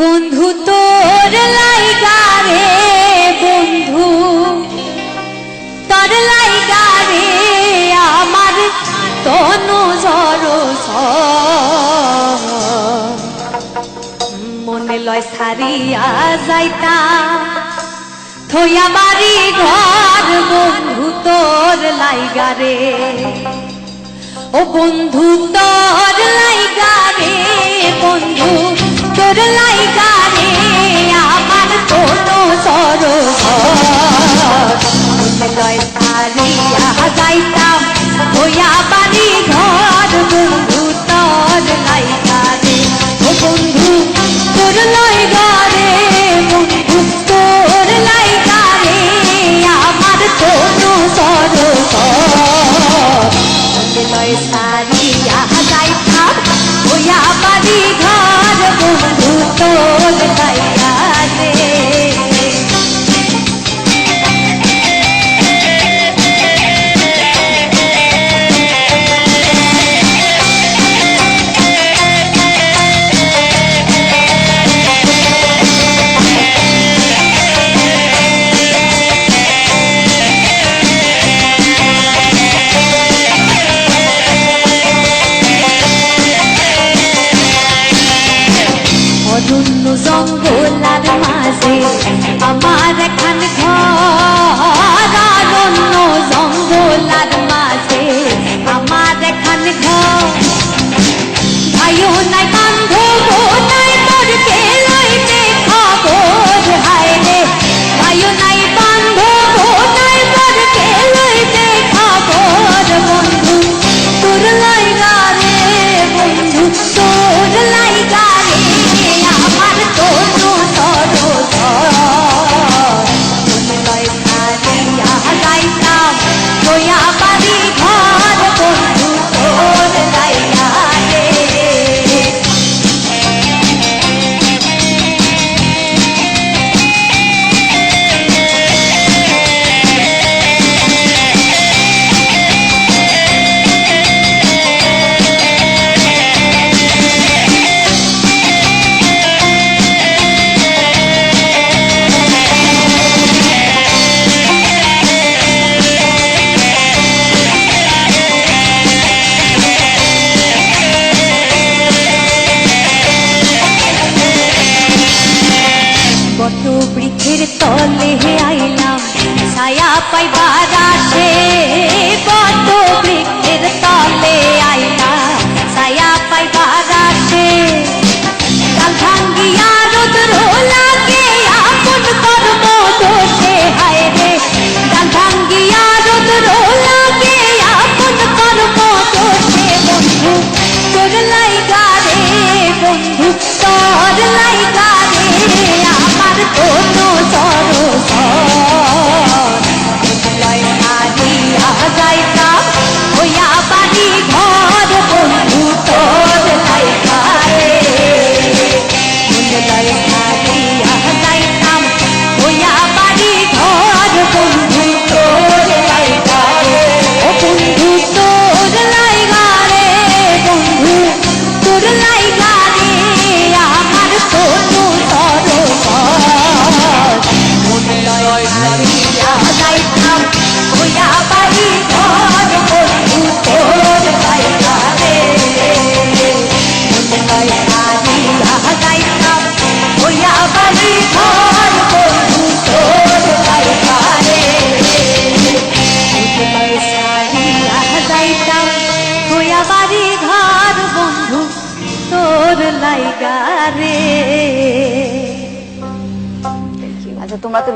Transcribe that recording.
বন্ধু সারিয়া যাইতা থইয়া বাড়ি ঘর বন্ধু তোর লাইগারে ও বন্ধু তোর বট বৃক্ষের তলে হে আইলাম, ছায়া পাইবার আসে বট বৃক্ষের তলে আইলাম, ছায়া পাইবার আসে। কাল ভাঙ্গিয়া রোদ্র লাগে, আপন কর্ম দোষে, হায় রে। কাল ভাঙ্গিয়া রোদ্র লাগে, আপন কর্ম দোষে, বন্ধু, তোর লাইগা রে, বন্ধু। লাইগা রে। আচ্ছা তোমরা তো